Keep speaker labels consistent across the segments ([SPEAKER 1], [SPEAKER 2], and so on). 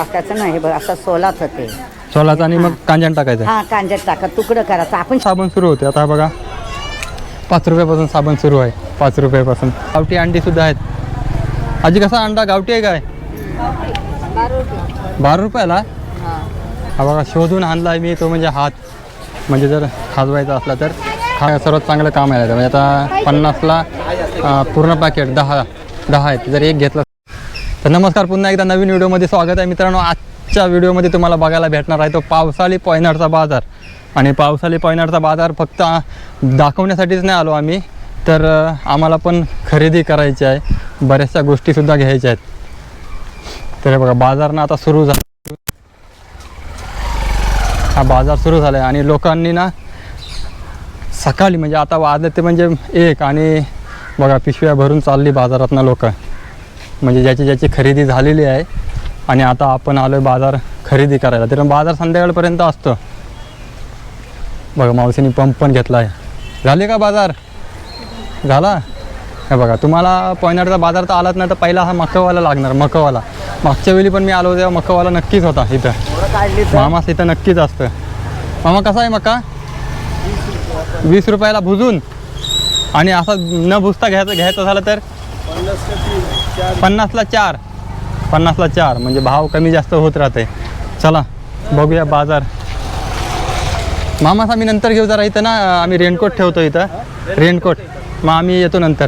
[SPEAKER 1] टाकायचं नाही बघ असं सोलाचं ते
[SPEAKER 2] सोलाचं आणि मग कांजण टाकायचं.
[SPEAKER 1] हा कांद्यात टाका तुकडं करायचं आपण
[SPEAKER 2] साबण सुरू होते. आता बघा. पाच रुपयापासून साबण सुरू आहे. पाच रुपयापासून. गावठी अंडी सुद्धा आहेत. आजी कसा अंडा? गावठी आहे काय? बारा रुपयाला? हा बघा शोधून आणला आहे मी. तो म्हणजे हात. म्हणजे जर खाजवायचा असला तर. हा सर्वात चांगलं काम आहे. म्हणजे आता पन्नासला अं, पूर्ण पॅकेट दहा दहा आहेत. जर एक घेतलं तर नमस्कार पुन्हा एकदा नवीन व्हिडिओमध्ये स्वागत आहे. मित्रांनो आजच्या व्हिडिओमध्ये तुम्हाला बघायला भेटणार आहे तो पावसाळी पॉयनाडचा बाजार. आणि पावसाळी पॉयनाडचा बाजार फक्त दाखवण्यासाठीच नाही आलो आम्ही तर आम्हाला पण खरेदी करायची आहे. बऱ्याचशा गोष्टीसुद्धा घ्यायच्या आहेत. तर बघा बाजार ना आता सुरू झाला. हा बाजार सुरू झाला आहे आणि लोकांनी ना सकाळी म्हणजे आता वाजले ते म्हणजे एक आणि बघा पिशव्या भरून चालली बाजारातनं लोकं. म्हणजे ज्याची ज्याची खरेदी झालेली आहे आणि आता आपण आलो आहे बाजार खरेदी करायला. तर बाजार संध्याकाळपर्यंत असतं. बघा मावशीने पंप पण घेतला आहे झाले का बाजार? झाला? हे बघा तुम्हाला पॉयनाडचा बाजार तर आलात नाही तर पहिला हा मकवाला लागणार मकवाला. मागच्या वेळी पण मी आलो तेव्हा मकवाला नक्कीच होता इथं. मामास इथं नक्कीच असतं. मामा कसा आहे मका वीस रुपयाला भुजून. आणि असं न भुजता घ्यायचं घ्यायचं झालं तर? पन्नासला चार. पन्नासला चार म्हणजे भाव कमी जास्त होत राहते चला बघूया बाजार. मामास आम्ही नंतर घेऊ जरा इथं ना आम्ही रेनकोट ठेवतो इथं. रेनकोट. मग आम्ही येतो नंतर.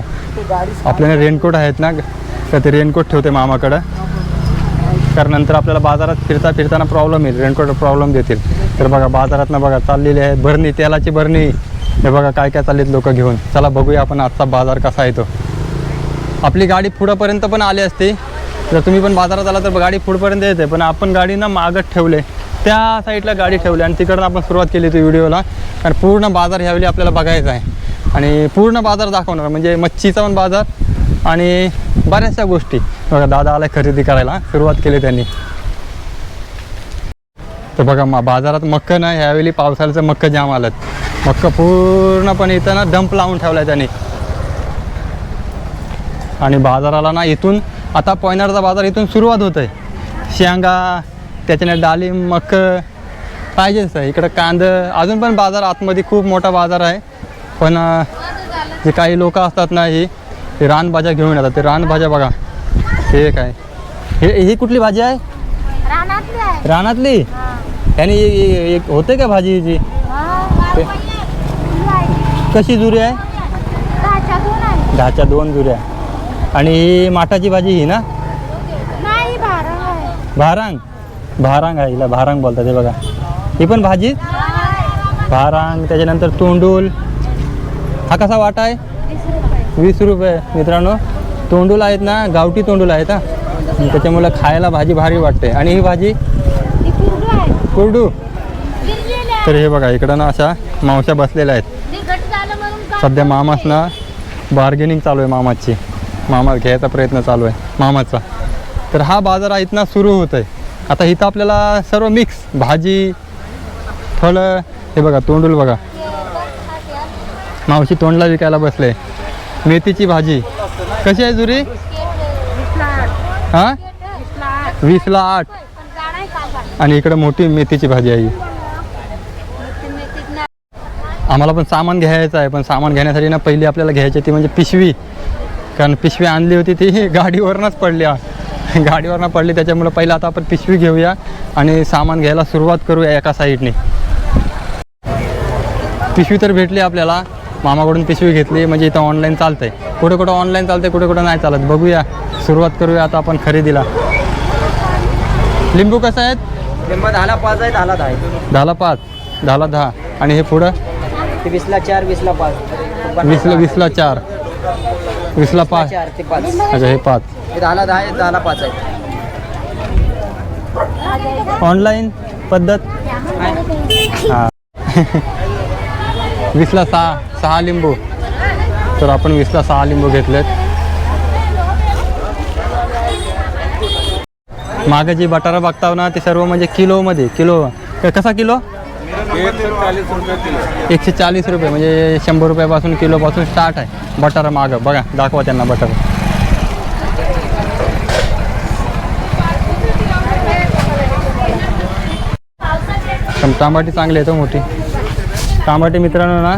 [SPEAKER 2] आपल्याला रेनकोट आहेत ना तर ते रेनकोट ठेवते मामाकडं. कारण नंतर आपल्याला बाजारात फिरता फिरताना प्रॉब्लेम येईल रेनकोट प्रॉब्लेम देतील. तर बघा बाजारातनं बघा चाललेली आहे भरणी तेलाची भरणी. हे बघा काय काय चाललीत लोक घेऊन. चला बघूया आपण आजचा बाजार कसा येतो आपली गाडी पुढंपर्यंत पण आली असते. जर तुम्ही पण बाजारात आला तर गाडी पुढपर्यंत येते. पण आपण गाडी ना मागत ठेवले. त्या साईडला गाडी ठेवली आणि तिकडनं आपण सुरुवात केली होती व्हिडिओला. कारण पूर्ण बाजार ह्यावेळी आपल्याला बघायचा आहे. आणि पूर्ण बाजार दाखवणार. म्हणजे मच्छीचा पण बाजार आणि बऱ्याचशा गोष्टी. बघा दादा आला खरेदी करायला. सुरुवात केली त्यांनी. तर बघा मा बाजारात मक्क ना ह्यावेळी पावसाळ्याचं मक्क जाम आलं मक्क पूर्णपणे इथं ना डंप लावून ठेवलाय त्यांनी. आणि बाजाराला ना इथून आता पॉयनारचा बाजार इथून सुरुवात होत आहे शेंगा त्याच्याने डाळिंब मक्क पाहिजेच आहे. इकडं कांदं अजून पण बाजार आतमध्ये खूप मोठा बाजार आहे. पण जे काही लोक असतात ना ही ते रानभाज्या घेऊन येतात. ते रानभाज्या बघा. हे काय? हे ही कुठली भाजी आहे?
[SPEAKER 3] रानातली
[SPEAKER 2] याने एक होते का भाजी ते- कशी जुरी आहे.
[SPEAKER 3] दहाच्या दोन
[SPEAKER 2] जुऱ्या. आणि ही माठाची भाजी ही ना? भारांग भारांग? आहे हिला भारांग बोलतात हे बघा. ही पण भाजी? भारांग त्याच्यानंतर तोंडूल. हा कसा वाटा आहे?
[SPEAKER 3] वीस रुपये
[SPEAKER 2] मित्रांनो. तोंडूल आहेत ना गावठी तोंडूल आहेत हा. त्याच्यामुळे खायला भाजी भारी वाटते. आणि ही भाजी?
[SPEAKER 3] कुरडू
[SPEAKER 2] तर हे बघा इकडं ना अशा मावशा बसलेल्या आहेत. सध्या मामास ना बार्गेनिंग चालू आहे मामाची. मामा घ्यायचा प्रयत्न चालू आहे मामाचा. तर हा बाजार इथनं सुरू होत आहे आता इथं आपल्याला सर्व मिक्स भाजी फळं हे बघा तोंडूल बघा. मावशी तोंडला विकायला बसले. मेथीची भाजी. कशी आहे जुरी?
[SPEAKER 3] हा?
[SPEAKER 2] हां
[SPEAKER 3] वीसला आठ.
[SPEAKER 2] आणि इकडं मोठी मेथीची भाजी आहे आम्हाला पण सामान घ्यायचं आहे पण सामान घेण्यासाठी ना पहिली आपल्याला घ्यायची ती म्हणजे पिशवी. कारण पिशवी आणली होती ती गाडीवरनंच पडली. गाडीवरनं पडली त्याच्यामुळं पहिलं आता आपण पिशवी घेऊया आणि सामान घ्यायला सुरुवात करूया एका साईडने. पिशवी तर भेटली आपल्याला. मामाकडून पिशवी घेतली म्हणजे इथं ऑनलाईन चालतंय. कुठे कुठं ऑनलाईन चालतंय कुठे कुठं नाही चालत. बघूया. सुरुवात करूया आता आपण खरेदीला. लिंबू कसं आहेत?
[SPEAKER 4] लिंबा दहाला पाच आहे दहाला दहा आहे.
[SPEAKER 2] दहाला पाच. दहाला दहा. आणि हे पुढं?
[SPEAKER 4] वीसला चार वीसला पाच.
[SPEAKER 2] वीसला वीसला चार. वीसला पाच.
[SPEAKER 4] चार ते पाच.
[SPEAKER 2] अच्छा हे पाच.
[SPEAKER 4] हे दहाला दहा आहे दहाला पाच आहे
[SPEAKER 2] ऑनलाईन पद्धत? हां. वीसला सहा सहा लिंबू. तर आपण वीसला सहा लिंबू घेतलेत. मागे जी बटारा बघताव ना ते सर्व म्हणजे किलोमध्ये किलो. कसा किलो? एकशे चाळीस रुपये म्हणजे शंभर रुपयापासून किलोपासून स्टार्ट आहे. बटारा मागं. बघा दाखवा त्यांना बटर पण तांबाटी चांगली आहे तो मोठी. तांबाटी मित्रांनो ना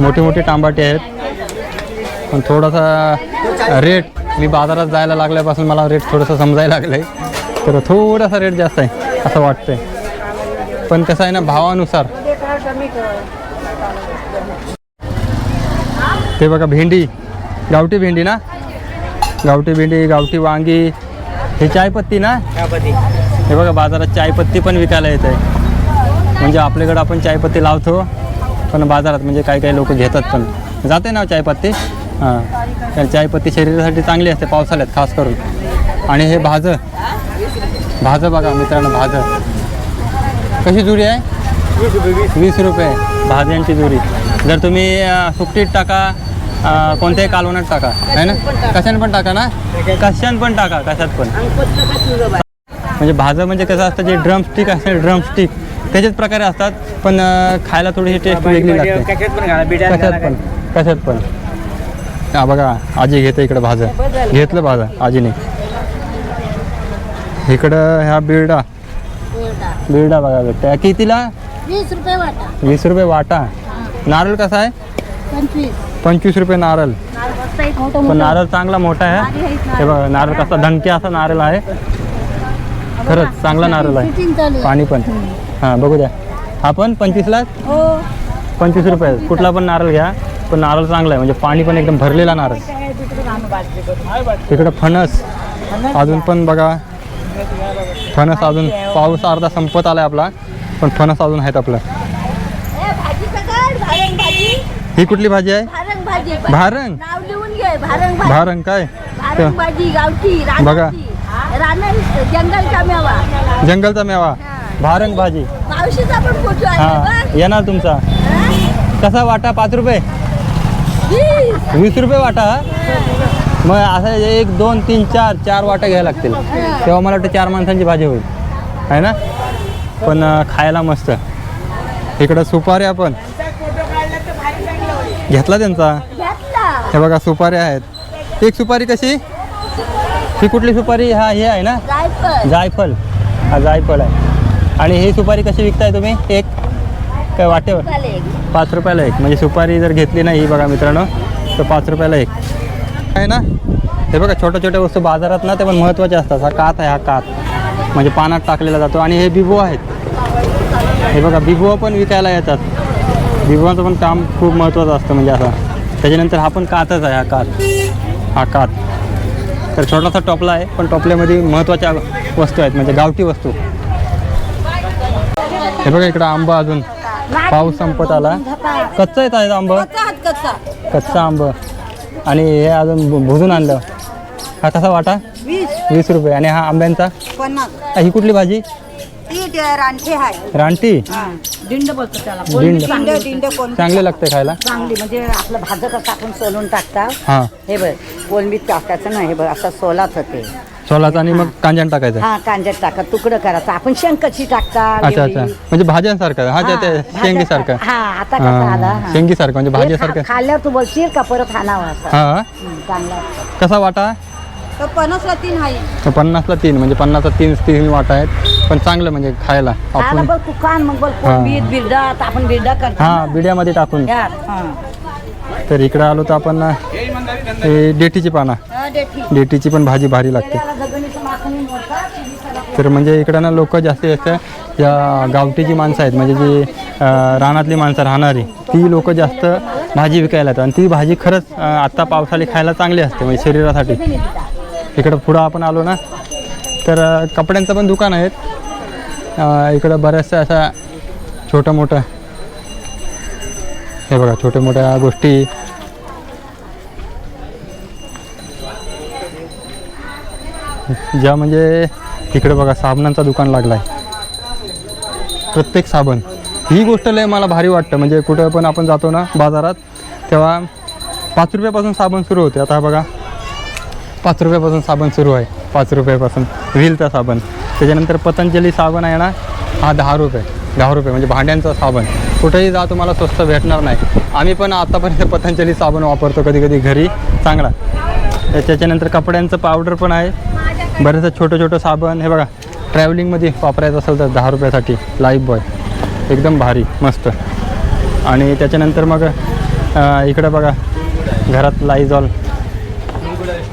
[SPEAKER 2] मोठी मोठी टांबाटी आहेत. पण थोडासा रेट मी बाजारात जायला लागल्यापासून मला रेट थोडंसं समजायला लागलं आहे तर थोडासा रेट जास्त आहे असं वाटतंय. पण कसं आहे ना भावानुसार. ते बघा भेंडी. गावठी भेंडी ना? गावठी भेंडी गावठी वांगी. हे चायपत्ती ना? हे बघा बाजारात चायपत्ती पण विकायला येत आहे म्हणजे आपल्याकडं आपण चायपत्ती लावतो पण बाजारात म्हणजे काही काही लोक घेतात पण. जाते ना चायपत्ती? हां. कारण चायपत्ती शरीरासाठी चांगली असते पावसाळ्यात खास करून. आणि हे भाजं. भाजं बघा मित्रांनो भाजं. कशी जुरी आहे? वीस रुपये भाज्यांची जुरी जर तुम्ही सुकटीत टाका कोणत्याही कालवणात टाका आहे ना? कशाने पण टाका. ना? कशाने पण टाका कशात पण. म्हणजे भाजं म्हणजे कसं असतं जे ड्रम स्टिक असते ड्रम स्टिक त्याच्याच प्रकारे असतात पण खायला थोडीशी टेस्ट वेगळी लागते.
[SPEAKER 4] कशात पण घाला बिड्या
[SPEAKER 2] कशात पण कशात पण. हा बघा आजी घेते इकडं भाजं. घेतलं भाजं आजीने. इकडं ह्या बिरडा. बिरडा बघा भेटते कितीला?
[SPEAKER 3] वीस रुपये वाटा.
[SPEAKER 2] वीस रुपये वाटा. नारळ कसा आहे?
[SPEAKER 3] पंचवीस.
[SPEAKER 2] पंचवीस रुपये नारळ. पण नारळ चांगला मोठा आहे. हे बघा नारळ कसा धनके असा नारळ आहे. खरंच चांगला नारळ आहे. पाणी पण. हां बघू द्या. हा पण पंचवीसला
[SPEAKER 3] हो.
[SPEAKER 2] पंचवीस रुपये. कुठला पण नारळ घ्या पण नारळ चांगला आहे. म्हणजे पाणी पण एकदम भरलेला नारळ. तिकडं फणस. अजून पण बघा. फणस अजून पाऊस अर्धा संपत आलाय आपला पण फणस अजून आहेत आपलं. ही कुठली भाजी आहे?
[SPEAKER 3] भारंग
[SPEAKER 2] भारंग? काय? बघा.
[SPEAKER 3] जंगलचा मेवा.
[SPEAKER 2] जंगलचा मेवा. भारंग भाजी. हा. येणार तुमचा? कसा वाटा? पाच रुपये?
[SPEAKER 3] वीस.
[SPEAKER 2] रुपये वाटा? मग असं एक दोन तीन चार चार वाटा घ्यायला लागतील. तेव्हा मला वाटतं चार माणसांची भाजी होईल. आहे ना? पण खायला मस्त. इकडं सुपाऱ्या पण. घेतला त्यांचा? हे बघा सुपाऱ्या आहेत. एक सुपारी कशी? ही कुठली सुपारी? हा हे आहे ना? जायफल हा जायफल आहे. आणि ही सुपारी कशी विकताय तुम्ही? एक? काय वाटेवर? पाच रुपयाला एक. म्हणजे सुपारी जर घेतली नाही ही बघा मित्रांनो तर पाच रुपयाला एक. आहे ना? हे बघा छोट्या छोट्या वस्तू बाजारात ना ते पण महत्त्वाचे असतात. हा कात आहे हा कात. म्हणजे पानात टाकलेला जातो आणि हे बिबो आहेत. हे बघा बिबो पण विकायला येतात. बिबोचं पण काम खूप महत्त्वाचं असतं म्हणजे असं. त्याच्यानंतर हा पण कातच आहे हा कात. हा कात. तर छोटासा टोपला आहे पण टोपल्यामध्ये महत्त्वाच्या वस्तू आहेत म्हणजे गावठी वस्तू. हे बघा इकडं आंबा अजून. पाऊस संपत आला. कच्चा येत आहे आंबा?
[SPEAKER 3] कच्चा
[SPEAKER 2] आंबा. आणि हे अजून भुजून आणलं. हा कसा वाटा?
[SPEAKER 3] वीस.
[SPEAKER 2] वीस रुपये. आणि हा आंब्यांचा? हा, ही कुठली भाजी? रानटी
[SPEAKER 1] दिंड बोलतो त्याला.
[SPEAKER 2] दिंड. चांगले? लागते खायला?
[SPEAKER 1] चांगली. म्हणजे आपलं भाजं कसं आपण सोलून टाकता.
[SPEAKER 2] हां.
[SPEAKER 1] हे बघ कोलंबीत टाकायचं ना हे बघ असं सोलाचं ते
[SPEAKER 2] सोलाचं आणि मग कांजण टाकायचं?
[SPEAKER 1] हा कांद्यात टाका. तुकडं करायचं. आपण शेंग टाकता
[SPEAKER 2] अच्छा अच्छा.
[SPEAKER 1] एवढी.
[SPEAKER 2] म्हणजे भाज्यांसारखं. हा त्या ते
[SPEAKER 1] भाज्या-
[SPEAKER 2] शेंगीसारखं.
[SPEAKER 1] हा आता कसं आला?
[SPEAKER 2] हां, शेंगीसारखं म्हणजे
[SPEAKER 1] हे
[SPEAKER 2] भाजीसारखं
[SPEAKER 1] खा- खाल्ल्यावर तू बोलशील का परत असं?
[SPEAKER 2] हां?
[SPEAKER 1] हं, चांगला
[SPEAKER 2] कसा वाटा?
[SPEAKER 3] तर पन्नासला तीन आहे.
[SPEAKER 2] तर पन्नासला तीन म्हणजे पन्नासला तीन तीन वाटा आहेत. पण चांगलं म्हणजे खायला.
[SPEAKER 1] खायला
[SPEAKER 2] आपण
[SPEAKER 1] बघ तू कान मग बोल कोलंबीत बिरडा आता आपण बिरडा करतो
[SPEAKER 2] हां बिड्यामध्ये टाकून.
[SPEAKER 1] हां.
[SPEAKER 2] तर इकडं आलो तर आपण हे डेटीची पाना. डेटीची पण भाजी भारी लागते. तर म्हणजे इकडं ना लोक जास्तीत जास्त या गावठीची माणसं आहेत म्हणजे जी रानातली माणसं राहणारी ती लोक जास्त भाजी विकायला येतात. आणि ती भाजी खरंच आत्ता पावसाळी खायला चांगली असते म्हणजे शरीरासाठी. इकडं पुढं आपण आलो ना तर कपड्यांचं पण दुकान आहेत. इकडं बऱ्याचशा अशा छोटं मोठं हे बघा छोट्या मोठ्या गोष्टी ज्या म्हणजे इकडे बघा साबणांचा दुकान लागला आहे प्रत्येक साबण. ही गोष्ट लय मला भारी वाटतं. म्हणजे कुठं पण आपण जातो ना बाजारात तेव्हा पाच रुपयापासून साबण सुरू होते. आता बघा पाच रुपयापासून साबण सुरू आहे. पाच रुपयापासून व्हीलचा साबण. त्याच्यानंतर पतंजली साबण आहे ना हा दहा रुपये दहा रुपये. म्हणजे भांड्यांचा साबण. कुठेही जा तुम्हाला स्वस्त भेटणार नाही. आम्ही पण आतापर्यंत पतंजली साबण वापरतो कधी कधी घरी. चांगला. त्याच्यानंतर कपड्यांचं पावडर पण आहे. बरेचसं छोटं छोटं साबण हे बघा ट्रॅव्हलिंगमध्ये वापरायचं असेल तर दहा रुपयासाठी लाईफ बॉय एकदम भारी मस्त. आणि त्याच्यानंतर मग इकडं बघा घरात लाईजॉल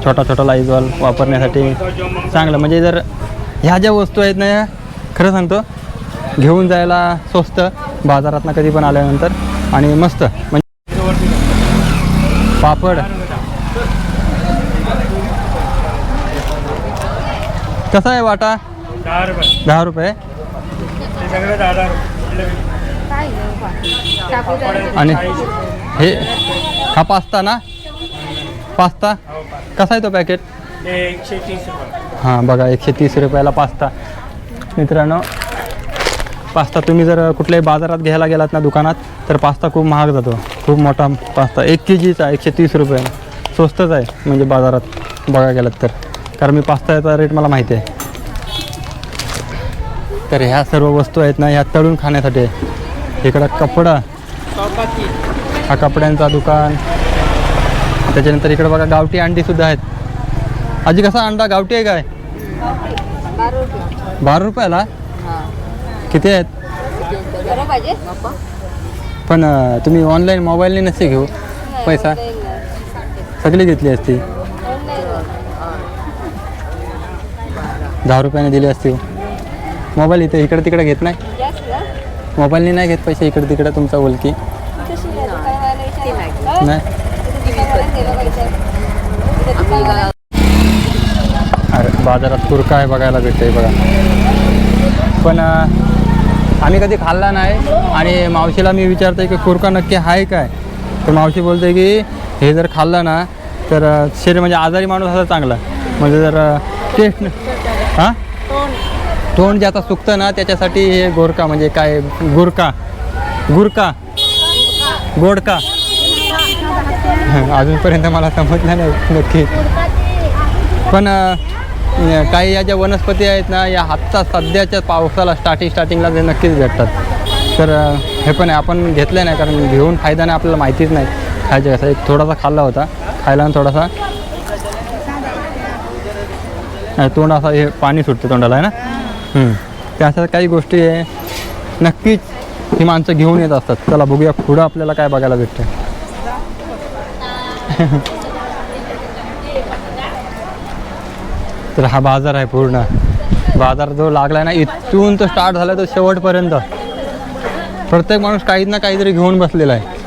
[SPEAKER 2] छोटा छोटा लाईजॉल वापरण्यासाठी चांगलं. म्हणजे जर ह्या ज्या वस्तू आहेत ना खरं सांगतो घेऊन जायला स्वस्त बाजारातनं कधी पण आल्यानंतर. आणि मस्त म्हणजे पापड कसा आहे वाटा?
[SPEAKER 5] दहा रुपये.
[SPEAKER 2] दहा रुपये?
[SPEAKER 5] ते सगळं दहा दहा रुपये.
[SPEAKER 2] आणि हे हा पास्ता ना? पास्ता? कसा आहे तो पॅकेट
[SPEAKER 5] एकशे तीस
[SPEAKER 2] हां बघा एकशे तीस रुपयाला पास्ता. मित्रांनो पास्ता तुम्ही जर कुठल्याही बाजारात घ्यायला गेलात ना दुकानात तर पास्ता खूप महाग जातो. खूप मोठा पास्ता. एक के जीचा एकशे तीस रुपये स्वस्तच आहे म्हणजे बाजारात बघा गेलात तर. कारण मी पास्ताचा रेट मला माहिती आहे. तर ह्या सर्व वस्तू आहेत ना ह्या तळून खाण्यासाठी. आहे इकडं कपडा. हा कपड्यांचा दुकान. त्याच्यानंतर इकडं बघा गावठी अंडीसुद्धा आहेत. आजी कसा अंडा? गावठी आहे काय? बारा रुपयाला? किती आहेत? पण तुम्ही ऑनलाईन मोबाईलने नसते घेऊ. पैसा. सगळी घेतली असती. दहा रुपयाने दिली असते मोबाईल इथे इकडे तिकडे घेत नाही? मोबाईलने नाही घेत पैसे इकडे तिकडे तुमचा ओळखी नाही? अरे बाजारात कुरका आहे बघायला भेटते बघा. पण आम्ही कधी खाल्ला नाही आणि मावशीला मी विचारतोय की कुरका नक्की आहे काय? तर मावशी बोलते की हे जर खाल्लं ना तर शरीर म्हणजे आजारी माणूस असा चांगला. म्हणजे जर टेस्ट हां? तोंड. ज्याचा सुकतं ना त्याच्यासाठी हे गोरका म्हणजे काय? गुरका गुरका गोडका. अजूनपर्यंत मला समजलं नाही नक्की. पण काही या ज्या वनस्पती आहेत ना या हातचा सध्याच्या पावसाला स्टार्टिंग स्टार्टिंगला ते नक्कीच भेटतात. तर हे पण आहे आपण घेतलं नाही कारण घेऊन फायदा नाही आपल्याला माहितीच नाही. खायचं कसं एक थोडासा खाल्ला होता. खायला थोडासा तोंड असं हे पाणी सुटतं तोंडाला आहे ना? त्या अशा काही गोष्टी आहे. नक्कीच ही माणसं घेऊन येत असतात. चला बघूया पुढं आपल्याला काय बघायला भेटतं तर हा बाजार आहे पूर्ण. बाजार जो लागला ना इथून तो स्टार्ट झाला तो शेवटपर्यंत. प्रत्येक माणूस काही ना काहीतरी घेऊन बसलेला आहे.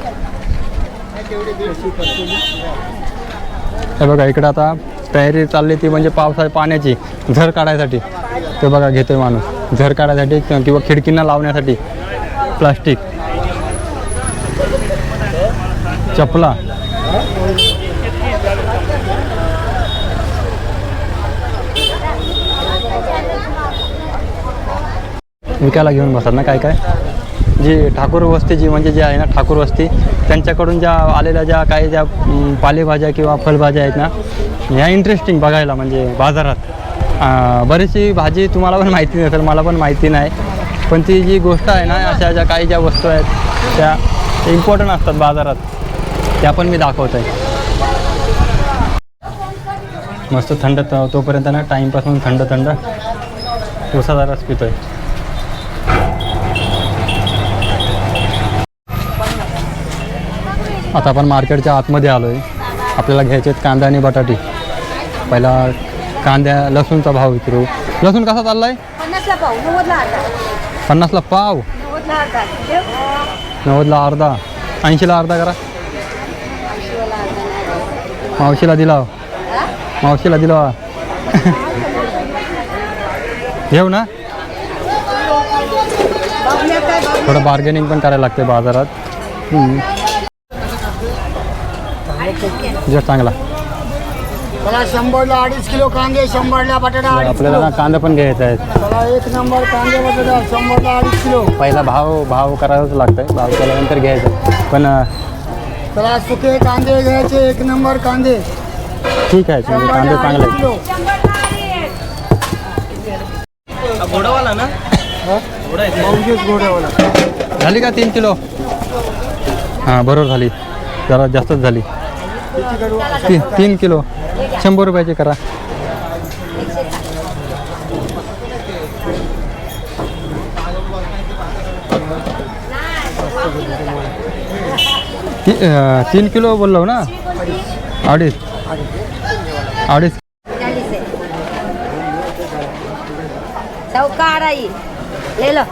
[SPEAKER 2] हे बघा इकडं आता तयारी चालली ती म्हणजे पावसाळ्या पाण्याची झर काढायसाठी. ते बघा घेतोय माणूस. झर काढायसाठी किंवा खिडकींना लावण्यासाठी. प्लास्टिक. चपला. विकायला घेऊन बसतात ना काय काय? जी ठाकूर वस्ती जी म्हणजे जी आहे ना ठाकूर वस्ती त्यांच्याकडून ज्या आलेल्या ज्या काही ज्या पालेभाज्या किंवा फळभाज्या आहेत ना म्हणजे ह्या इंटरेस्टिंग बघायला म्हणजे बाजारात. बरीचशी भाजी तुम्हाला पण माहिती नसेल मला पण माहिती नाही. पण ती जी गोष्ट आहे ना अशा ज्या काही ज्या वस्तू आहेत त्या इम्पॉर्टंट असतात बाजारात. त्या पण मी दाखवत आहे मस्त थंड तोपर्यंत ना टाईमपासून थंड थंड उसाचा रस पितोय. आता आपण मार्केटच्या आतमध्ये आलो आहे आपल्याला घ्यायचे आहेत कांदा आणि बटाटे. पहिला कांद्या लसूणचा भाव विचारू. लसूण कसा चालला आहे
[SPEAKER 3] पन्नासला पाहू नव्वदला अर्धा.
[SPEAKER 2] पन्नासला पाव?
[SPEAKER 3] नव्वदला अर्धा.
[SPEAKER 2] नव्वदला अर्धा. ऐंशीला अर्धा करा. मावशीला दिला. मावशीला दिला. घेऊ ना. थोडं बार्गेनिंग पण करायला लागते बाजारात. हम्म. जो चांगला.
[SPEAKER 6] मला शंभरला अडीच किलो कांदे शंभरला बटाटा अडीच
[SPEAKER 2] आपल्याला ना कांदा पण घ्यायचा आहे
[SPEAKER 6] मला एक नंबर कांदे बटाटा शंभरला अडीच किलो.
[SPEAKER 2] पहिला भाव भाव करावाच लागतंय. भाव केल्यानंतर घ्यायचं. पण अं,
[SPEAKER 6] त्याला सुके कांदे घ्यायचे एक नंबर कांदे.
[SPEAKER 2] ठीक आहे म्हणजे कांदे
[SPEAKER 6] शंभरला
[SPEAKER 2] चांगले
[SPEAKER 6] अडीच
[SPEAKER 2] आहेत.
[SPEAKER 6] किलो
[SPEAKER 4] घोडवाला ना?
[SPEAKER 6] घोड्यावाला
[SPEAKER 2] झाली का तीन किलो? हां बरोबर झाली. जरा जास्तच झाली. ती तीन किलो. शंभर रुपयाची करा. ती- अं, तीन किलो बोल बोललो ना? अडीच. अडीच.
[SPEAKER 3] चालीस है चौका ले. लो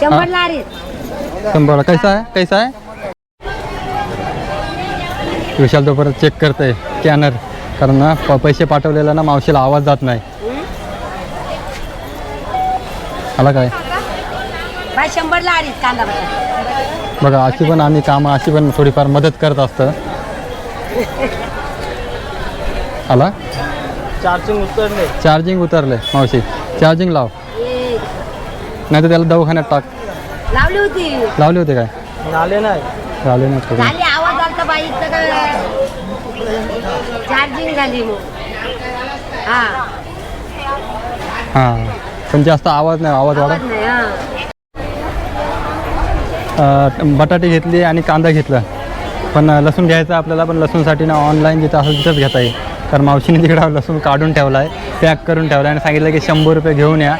[SPEAKER 3] शंभर
[SPEAKER 2] शंभर कैसा आहे? कैसा आहे? विशाल तो परत चेक करते स्कॅनर कारण ना प- पैसे पाठवलेला ना मावशीला आवाज जात नाही. आला काय?
[SPEAKER 3] बाय शंभर लारीत कांदा बटाटा
[SPEAKER 2] बघा अशी पण आम्ही कामं अशी पण थोडीफार मदत करत असतं. आला?
[SPEAKER 4] चार्जिंग उतरले
[SPEAKER 2] चार्जिंग उतरले मावशी. चार्जिंग लाव.
[SPEAKER 3] ए,
[SPEAKER 2] नाही तर त्याला दवाखान्यात टाक.
[SPEAKER 3] लावली होती.
[SPEAKER 2] लावले होते काय?
[SPEAKER 4] नाले नाही.
[SPEAKER 2] लावले नाही. थोडे
[SPEAKER 3] झाली आलता बाई चार्जिंग झाली मग हा.
[SPEAKER 2] हां. पण जास्त आवाज नाही आवाज वाढत
[SPEAKER 3] नाही हा.
[SPEAKER 2] अ, बटाटे घेतली आणि कांदा घेतला. पण लसूण घ्यायचा आपल्याला पण लसूणसाठी ना ऑनलाईन जिथं असेल तिथंच घेता येईल. कारण मावशीने तिकडं लसूण काढून ठेवला आहे पॅक करून ठेवला आहे आणि सांगितलं की शंभर रुपये घेऊन या.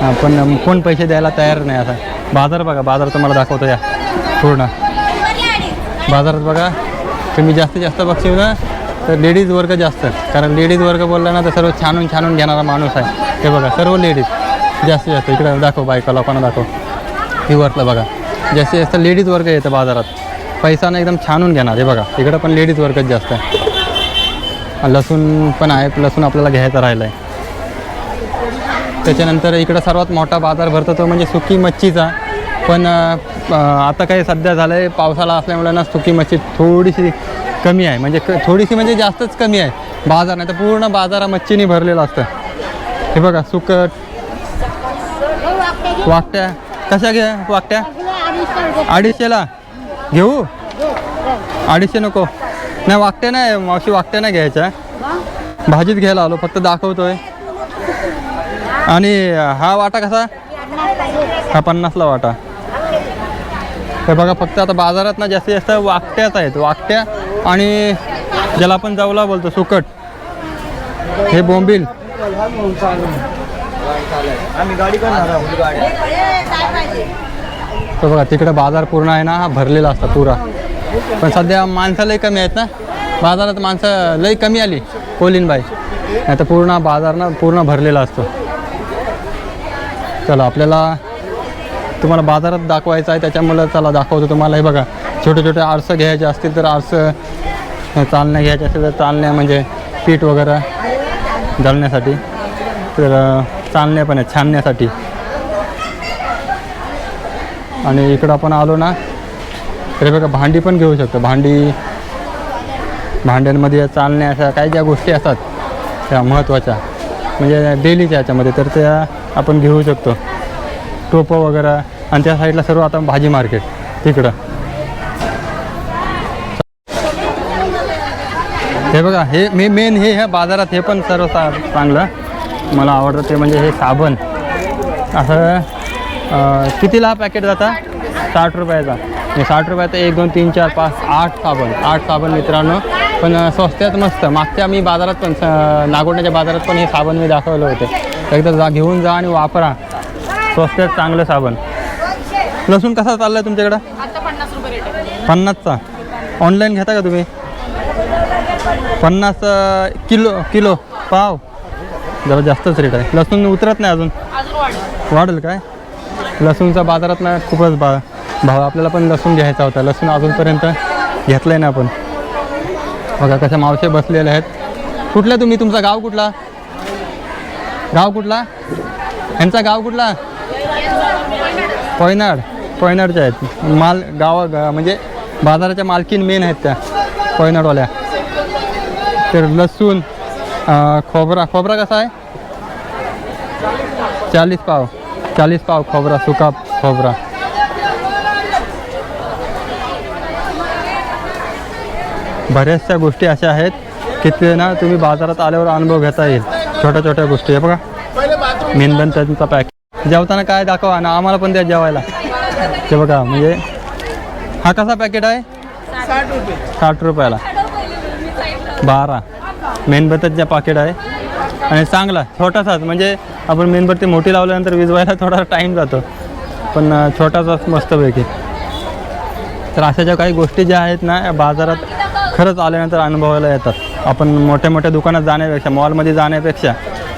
[SPEAKER 2] अ, पण कोण पैसे द्यायला तयार नाही आता. बाजार बघा बाजार तुम्हाला दाखवतो या. पूर्ण. बाजारात बघा. तुम्ही जास्तीत जास्त बघशील ना तर लेडीज वर्ग जास्त. कारण लेडीज वर्ग बोलला ना तर सर्व छानून छानून घेणारा माणूस आहे. हे बघा सर्व लेडीज जास्तीत जास्त. इकडे दाखव बायका लोकांना दाखव. व्ह्युअर्सला बघा. जास्तीत जास्त लेडीज वर्ग येतं बाजारात. पैसा ना एकदम छानून घेणार. हे बघा इकडं पण लेडीज वर्गच जास्त आहे. लसूण पण आहे लसूण आपल्याला घ्यायचा राहिला आहे त्याच्यानंतर इकडं सर्वात मोठा बाजार भरतो तो म्हणजे सुकी मच्छीचा. पण आता काही सध्या झालं आहे पावसाळा असल्यामुळे ना सुकी मच्छी थोडीशी कमी आहे. म्हणजे क थोडीशी म्हणजे जास्तच कमी आहे. बाजार नाही तर पूर्ण बाजारा मच्छीने भरलेलं असतं हे बघा सुकट वाकट्या कशा घ्या वाकट्या अडीचशेला घेऊ? अडीचशे नको. नाही वाकट्या नाही मावशी वाकट्या नाही घ्यायच्या. भाजीत घ्यायला आलो फक्त दाखवतोय. आणि हा वाटा कसा? हा पन्नासला वाटा. हे बघा फक्त आता बाजारात ना जास्तीत जास्त वाकट्याच आहेत. वाकट्या आणि ज्याला आपण जाऊला बोलतो सुकट. हे बोंबील. तर बघा तिकडं बाजार पूर्ण आहे ना हा भरलेला असता पुरा. पण सध्या माणसं लई कमी आहेत ना. बाजारात माणसं लई कमी आली कोलिनबाई. नाही तर पूर्ण बाजार ना पूर्ण भरलेला असतो. चला आपल्याला तुम्हाला बाजारात दाखवायचं आहे त्याच्यामुळं चला दाखवतो तुम्हाला. हे बघा छोटे छोटे आरसं घ्यायचे असतील तर आरसं चालण्या घ्यायचे असतील तर चालण्या म्हणजे पीठ वगैरे घालण्यासाठी तर चालण्या पण आहेत छानण्यासाठी. आणि इकडं आपण आलो ना तर हे बघा भांडी पण घेऊ शकतो. भांडी भांड्यांमध्ये चालण्या अशा काही ज्या गोष्टी असतात त्या महत्त्वाच्या. म्हणजे डेलीच्या याच्यामध्ये तर त्या आपण घेऊ शकतो. टोपं वगैरे आणि त्या साईडला सर्व आता भाजी मार्केट तिकडं. हे बघा हे मे मेन हे ह्या बाजारात हे पण सर्व सा चांगलं. मला आवडतं ते म्हणजे हे साबण. असं कितीला पॅकेट जाता? साठ रुपयाचा. हे साठ रुपयाचा एक दोन तीन चार पाच आठ साबण. आठ साबण मित्रांनो. पण स्वस्त्यात मस्त. मागच्या मी बाजारात पण स- बाजारात पण हे साबण मी दाखवलं होते. एकदा जा घेऊन जा आणि वापरा. स्वस्त्यात चांगलं साबण. लसूण कसा चालला आहे. तुमच्याकडं पन्नासचा? ऑनलाईन घेता का तुम्ही? पन्नास किलो किलो. पाव. जरा जास्तच रेट आहे. लसूण उतरत नाही अजून? वाढेल. काय? लसूणचा बाजारात ना खूपच बा भाव आपल्याला पण लसूण घ्यायचा होता. लसूण अजूनपर्यंत घेतलं आहे ना आपण. बघा कशा मावशे बसलेले आहेत. कुठला तुम्ही? तुमचा गाव कुठला? गाव कुठला? ह्यांचा गाव कुठला? कोयनाड कोयनाडच्या आहेत. माल गावा म्हणजे बाजाराच्या मालकीन मेन आहेत त्या कोयनाडवाल्या. तर लसूण खोबरा खोबरा कसा आहे? चाळीस पाव चाळीस पाव खोबरा सुका खोबरा. बऱ्याचशा गोष्टी अशा आहेत की ते ना तुम्ही बाजारात आल्यावर अनुभव घेता येईल. छोट्या छोट्या गोष्टी आहे बघा. मेनबंतांचा पॅक जेवताना काय दाखवा ना आम्हाला पण द्या जेवायला. ते बघा म्हणजे हा कसा पॅकेट आहे? साठ रुपयाला. बारा. मेणबत्तीच्या पाकिट आहे. आणि चांगला छोटासाच म्हणजे आपण मेणबत्ती मोठी लावल्यानंतर विजवायला थोडा टाईम जातो. पण छोटासाच मस्तपैकी. तर अशा ज्या काही गोष्टी ज्या आहेत ना या बाजारात खरंच आल्यानंतर अनुभवायला येतात. आपण मोठ्या मोठ्या दुकानात जाण्यापेक्षा मॉलमध्ये जाण्यापेक्षा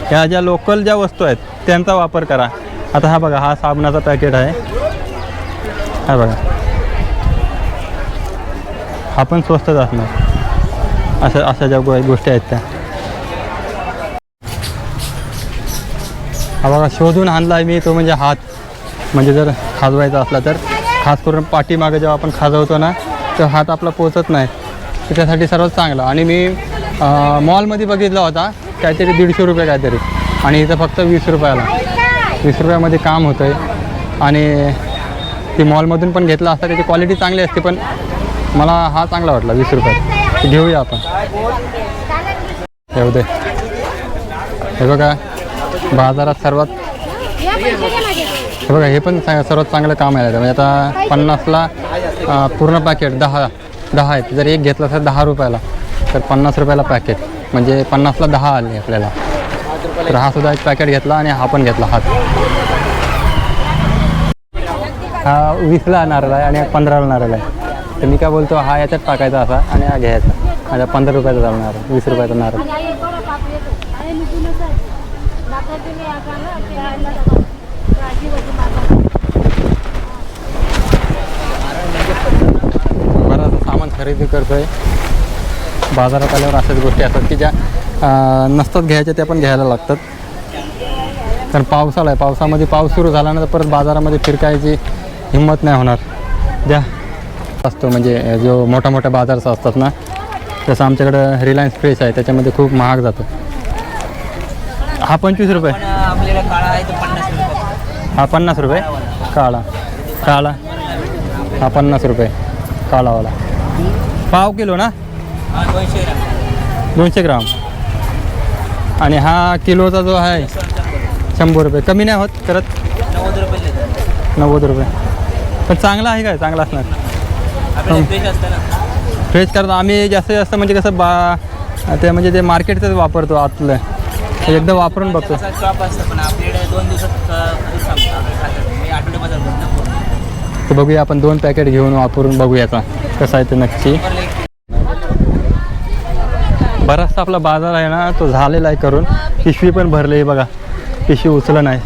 [SPEAKER 2] ह्या ज्या लोकल ज्या वस्तू आहेत त्यांचा वापर करा. आता हा बघा हा साबणाचा पॅकेट आहे. हा बघा. हा पण स्वस्तच असणार. असं अशा ज्या गोष्टी आहेत त्या. हा बघा शोधून आणला आहे मी तो म्हणजे हात. म्हणजे जर खाजवायचा असला तर. खास करून पाठीमागं जेव्हा आपण खाजवतो ना तर हात आपला पोचत नाही. तर त्यासाठी सर्वात चांगला. आणि मी मॉलमध्ये बघितला होता काहीतरी दीडशे रुपये काहीतरी. आणि इथं फक्त वीस रुपयाला. वीस रुपयामध्ये काम होतं आहे आणि ती मॉलमधून पण घेतला असता त्याची क्वालिटी चांगली असते पण मला हा चांगला वाटला वीस रुपयात. घेऊया आपण. येऊ दे. हे बघा बाजारात सर्वात हे बघा हे पण सर्वात चांगलं काम आहे. म्हणजे आता पन्नासला पूर्ण पॅकेट दहा दहा आहेत. जर एक घेतलं तर दहा रुपयाला. तर पन्नास रुपयाला पॅकेट म्हणजे पन्नासला दहा आले आपल्याला. तर हा सुद्धा एक पॅकेट घेतला आणि हा पण घेतला हात. हा वीसला नारळ आहे आणि पंधराला नारळ आहे. तर मी काय बोलतो हा याच्यात टाकायचा असा आणि हा घ्यायचा. माझ्या पंधरा रुपयाचा चालणार वीस रुपयाचा नारळ बरंचसं सामान खरेदी करतो आहे बाजारात आल्यावर अशाच गोष्टी असतात की ज्या नसतात घ्यायच्या त्या पण घ्यायला लागतात. कारण पावसाळा आहे पावसामध्ये पाऊस सुरू झाल्यानंतर परत बाजारामध्ये फिरकायची हिंमत नाही होणार. ज्या असतो म्हणजे जो मोठा मोठ्या बाजारचा असतात ना जसं आमच्याकडं रिलायन्स फ्रेश आहे त्याच्यामध्ये खूप महाग जातो. हा पंचवीस रुपये.
[SPEAKER 4] आपल्याला काळा आहे तर पन्नास रुपये.
[SPEAKER 2] हा पन्नास रुपये? काळा. काळा. हा पन्नास रुपये. काळावाला. पाव किलो ना?
[SPEAKER 4] दोनशे ग्राम.
[SPEAKER 2] आणि हा किलोचा जो आहे शंभर रुपये. कमी नाही होत करत?
[SPEAKER 4] नव्वद रुपये
[SPEAKER 2] नव्वद रुपये. पण चांगला आहे काय? चांगला असणार.
[SPEAKER 4] फ्रेश
[SPEAKER 2] करतो आम्ही जास्तीत जास्त म्हणजे कसं बा ते म्हणजे ते मार्केटचंच वापरतो आतलं. ते एकदा वापरून बघतो.
[SPEAKER 4] क-.
[SPEAKER 2] तर बघूया आपण दोन पॅकेट घेऊन वापरून बघू याचा कसा आहे ते नक्की. बराचसा आपला बाजार आहे ना तो झालेला आहे करून. पिशवी पण भरली बघा. पिशवी उचलं नाही.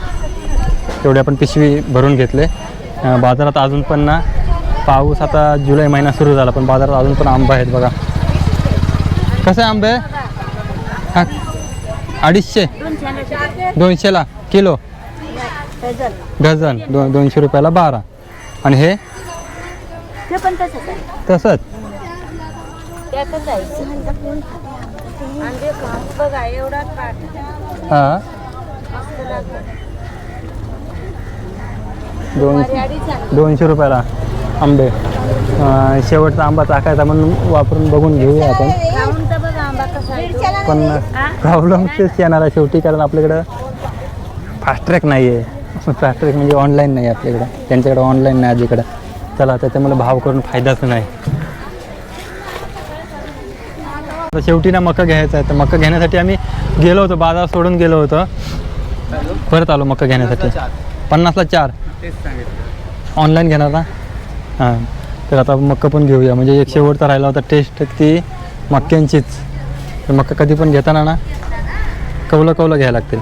[SPEAKER 2] तेवढी आपण पिशवी भरून घेतले. बाजारात अजून पण ना पाऊस आता जुलै महिना सुरू झाला पण बाजारात अजून पण आंबा आहेत बघा. कसे आंबे? हा. अडीचशे? दोनशेला. किलो? डझन. दोन दोनशे रुपयाला बारा. आणि हे?
[SPEAKER 3] तसंच.
[SPEAKER 2] हां. दोन दोनशे रुपयाला आंबे. शेवटचा आंबा टाकायचा म्हणून वापरून बघून घेऊया आपण.
[SPEAKER 3] तर.
[SPEAKER 2] पण प्रॉब्लेम तेच येणार आहे शेवटी कारण आपल्याकडं फास्ट ट्रॅक नाही आहे फास्ट ट्रॅक म्हणजे ऑनलाईन नाही आहे आपल्याकडं. त्यांच्याकडं ऑनलाईन नाही अलीकडं. चला त्याच्यामुळे भाव करून फायदाच नाही. आता शेवटी ना मका घ्यायचा आहे. तर मका घेण्यासाठी आम्ही गेलो होतो बाजार सोडून गेलो होतो. परत आलो मका घेण्यासाठी. पन्नासला चार. ऑनलाईन घेणार ना? हां. तर आता मक्का पण घेऊया. म्हणजे एक शेवटचा राहिला होता टेस्ट ती मक्क्यांचीच. तर मक्का कधी पण घेताना ना कवलं कवलं घ्यायला लागतील.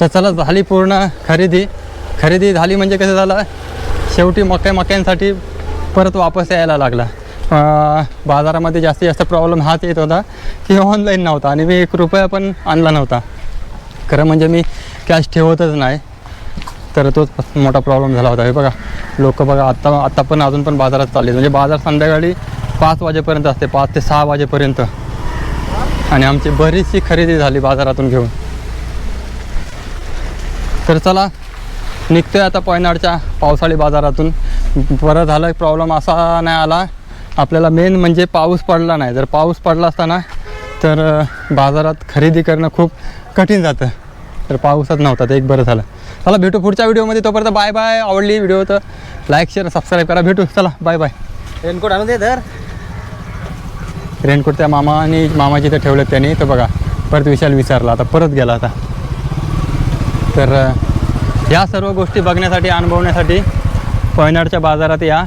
[SPEAKER 2] तर चला झाली पूर्ण खरेदी. खरेदी झाली म्हणजे कसं झालं? शेवटी मक्या मक्यांसाठी परत वापस यायला लागला. बाजारामध्ये जास्तीत जास्त प्रॉब्लेम हाच येत होता की ऑनलाईन नव्हता आणि मी एक रुपया पण आणला नव्हता. खरं म्हणजे मी कॅश ठेवतच नाही. तर तोच मोठा प्रॉब्लेम झाला होता. हे बघा लोक बघा आत्ता आत्ता पण अजून पण बाजारात चालले. म्हणजे बाजार संध्याकाळी पाच वाजेपर्यंत असते पाच ते सहा वाजेपर्यंत. आणि आमची बरीचशी खरेदी झाली बाजारातून घेऊन. तर चला निघतोय आता पयनाडच्या पावसाळी बाजारातून. बरं झालं प्रॉब्लेम असा नाही आला. आपल्याला मेन म्हणजे पाऊस पडला नाही. जर पाऊस पडला असताना तर बाजारात खरेदी करणं खूप कठीण जातं. तर पाऊसच नव्हता ते एक बरं झालं. चला भेटू पुढच्या व्हिडिओमध्ये. तोपर्यंत बाय बाय आवडली व्हिडिओ तर लाईक शेअर सबस्क्राईब करा. भेटू. चला बाय बाय
[SPEAKER 4] रेनकोट आणून दे धर.
[SPEAKER 2] रेनकोट त्या मामा आणि मामाची इथं ठेवलेत त्यांनी. तर बघा परत विशाल विचारला आता परत गेला आता. तर ह्या सर्व गोष्टी बघण्यासाठी अनुभवण्यासाठी कोयनाडच्या बाजारात या.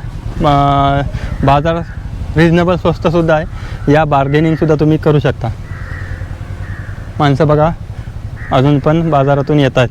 [SPEAKER 2] बाजार रिजनेबल स्वस्तसुद्धा आहे. या बार्गेनिंगसुद्धा तुम्ही करू शकता. माणसं बघा अजून पण बाजारातून येतात.